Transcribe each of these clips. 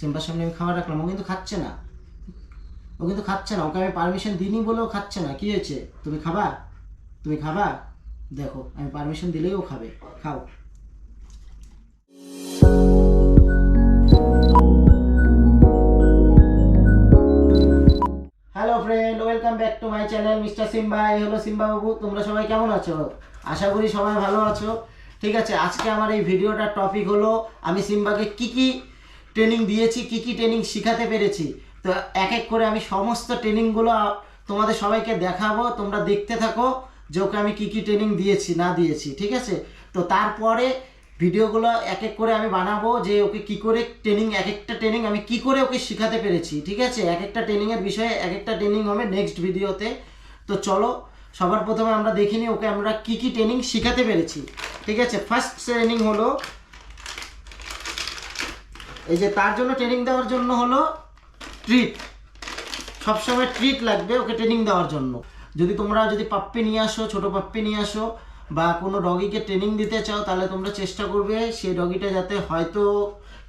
সিম্বার সামনে আমি খাবার রাখলাম, ও কিন্তু খাচ্ছে না। ও কিন্তু খাচ্ছে না, ওকে আমি পারমিশন দিইনি বলেও খাচ্ছে না। কি হয়েছে? তুমি খাবা? তুমি খাবা? দেখো, আমি পারমিশন দিলেই ও খাবে। খাও। Hello friend welcome back to my channel mister Simba এই হলো সিম্বা বাবু তোমরা সবাই কেমন আছো? আশা করি সবাই ভালো আছো। ঠিক আছে, আজকে আমার এই ভিডিওটার টপিক হলো, আমি সিম্বাকে কি কি ট্রেনিং দিয়েছি, কি কি ট্রেনিং শেখাতে পেরেছি। তো এক এক করে আমি সমস্ত ট্রেনিংগুলো তোমাদের সবাইকে দেখাবো, তোমরা দেখতে থাকো যে ওকে আমি কি কি ট্রেনিং দিয়েছি, না দিয়েছি, ঠিক আছে? তো তারপরে ভিডিওগুলো এক এক করে আমি বানাবো যে ওকে কি করে ট্রেনিং এক একটা ট্রেনিং আমি কি করে ওকে শেখাতে পেরেছি, ঠিক আছে? এক একটা ট্রেনিংয়ের বিষয়ে এক একটা ট্রেনিং হবে নেক্সট ভিডিওতে তো চলো, সবার প্রথমে আমরা দেখিনি ওকে আমরা কি কি ট্রেনিং শেখাতে পেরেছি, ঠিক আছে? ফার্স্ট ট্রেনিং হলো এই যে তার জন্য ট্রেনিং দেওয়ার জন্য হলো ট্রিট সবসময় ট্রিট লাগবে ওকে ট্রেনিং দেওয়ার জন্য। যদি তোমরা যদি পাপ্পি নিয়ে আসো, ছোট পাপ্পি নিয়ে আসো, বা কোনো ডগিকে ট্রেনিং দিতে চাও, তাহলে তোমরা চেষ্টা করবে সেই ডগিটা যাতে হয়তো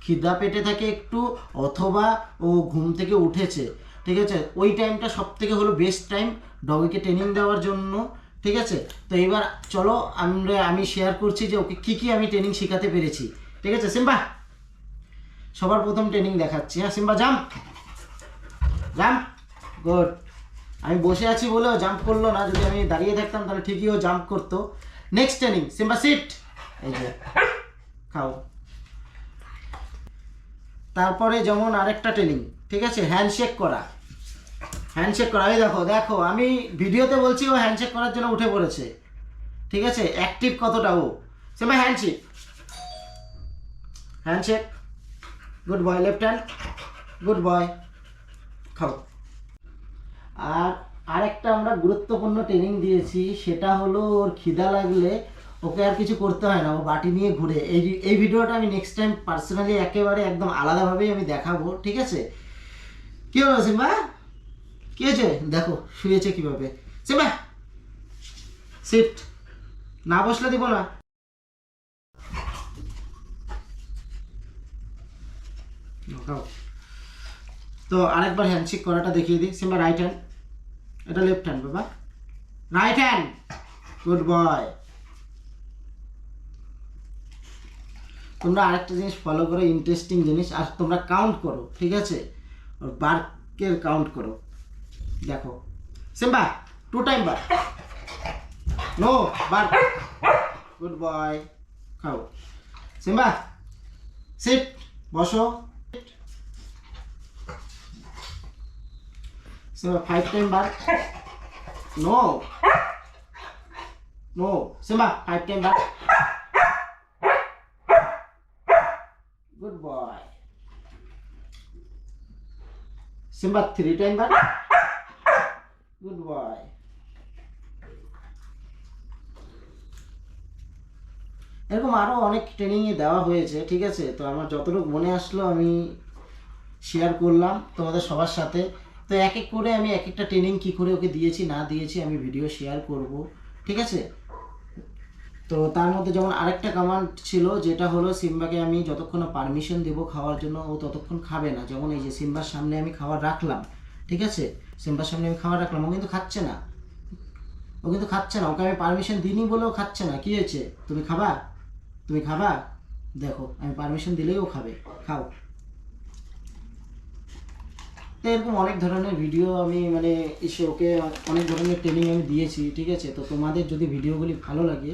খিদা পেটে থাকে একটু, অথবা ও ঘুম থেকে উঠেছে। ঠিক আছে? ওই টাইমটা সব থেকে হলো বেস্ট টাইম ডগিকে ট্রেনিং দেওয়ার জন্য। ঠিক আছে? তো এবার চলো, আমরা, আমি শেয়ার করছি যে ওকে কী কী আমি ট্রেনিং শেখাতে পেরেছি। ঠিক আছে, সিম্বা? সবার প্রথম ট্রেনিং দেখাচ্ছি। হ্যাঁ সিম্বা জাম্প জাম্প গুড আমি বসে আছি বলেও জাম্প করল না। যদি আমি দাঁড়িয়ে থাকতাম, তাহলে ঠিকই ও জাম্প করতো। নেক্সট ট্রেনিং সিম্বা সিট এই যে, খাও। তারপরে যেমন আরেকটা ট্রেনিং ঠিক আছে? হ্যান্ডশেক করা। হ্যান্ডশেক করা। এই দেখো দেখো, আমি ভিডিওতে বলছি ও হ্যান্ডশেক করার জন্য উঠে পড়েছে। ঠিক আছে? অ্যাক্টিভ কতটা ও? Simba handshake handshake good boy left hand good boy খাও আর আরেকটা আমরা গুরুত্বপূর্ণ ট্রেনিং দিয়েছি, সেটা হলো ওর খিদা লাগলে ওকে আর কিছু করতে হয় না, ও বাটি নিয়ে ঘুরে। এই এই ভিডিওটা আমি নেক্সট টাইম পার্সোনালি একেবারে একদম আলাদাভাবেই আমি দেখাবো, ঠিক আছে? কি হলো সিম্বা? কি হয়েছে? দেখো, শুয়েছে কীভাবে। সিম্বা সিট না বসলে দিব না। তো আরেকবার হ্যান্ডশেক করাটা দেখিয়ে দিই। সিম্বা রাইট হ্যান্ড এটা লেফট হ্যান্ড বাবা। রাইট হ্যান্ড গুড বয় তোমরা আরেকটা জিনিস ফলো করো ইন্টারেস্টিং জিনিস। আর তোমরা কাউন্ট করো, ঠিক আছে? ওর বার্কের কাউন্ট করো। দেখো। সিম্বা টু টাইম বার নো বার গুড বয় খাও। সিম্বা সিট বসো। Simba, five time bar. No. No. Simba, five time bar. Good boy. Simba, three time bar. Good boy. এরকম আরও অনেক ট্রেনিংয়ে দেওয়া হয়েছে ঠিক আছে তো আমার যতটুকু মনে আসলো আমি শেয়ার করলাম তোমাদের সবার সাথে তো এক এক করে আমি এক একটা ট্রেনিং কী করে ওকে দিয়েছি, না দিয়েছি, আমি ভিডিও শেয়ার করব, ঠিক আছে? তো তার মধ্যে যেমন আরেকটা কমান্ড ছিল, যেটা হলো সিম্বাকে আমি যতক্ষণ পারমিশন দেব খাওয়ার জন্য, ও ততক্ষণ খাবে না। যেমন এই যে সিম্বার সামনে আমি খাবার রাখলাম, ঠিক আছে? সিম্বার সামনে আমি খাবার রাখলাম, ও কিন্তু খাচ্ছে না। ও কিন্তু খাচ্ছে না, ওকে আমি পারমিশন দিইনি বলেও খাচ্ছে না। কী হয়েছে? তুমি খাবা? তুমি খাবা? দেখো, আমি পারমিশন দিলেই ও খাবে। খাও। তো এরকম অনেক ধরনের ভিডিও আমি মানে এসে ওকে অনেক ধরনের ট্রেনিং আমি দিয়েছি, ঠিক আছে? তো তোমাদের যদি ভিডিওগুলি ভালো লাগে,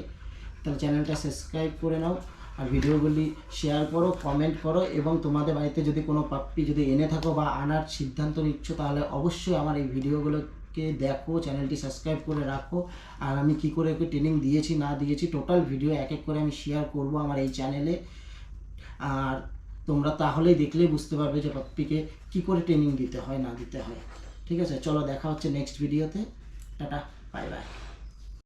তাহলে চ্যানেলটা সাবস্ক্রাইব করে নাও আর ভিডিওগুলি শেয়ার করো কমেন্ট করো এবং তোমাদের বাড়িতে যদি কোনো পাপ্পি যদি এনে থাকো বা আনার সিদ্ধান্ত নিচ্ছ, তাহলে অবশ্যই আমার এই ভিডিওগুলোকে দেখো চ্যানেলটি সাবস্ক্রাইব করে রাখো। আর আমি কি করে ওকে ট্রেনিং দিয়েছি, না দিয়েছি টোটাল ভিডিও এক এক করে আমি শেয়ার করব আমার এই চ্যানেলে আর তোমরা তাহলেই দেখলে বুঝতে পারবে যে পাপ্পিকে কি করে ট্রেনিং দিতে হয়, না দিতে হয়। ঠিক আছে? চলো দেখা হচ্ছে নেক্সট ভিডিওতে টাটা বাই বাই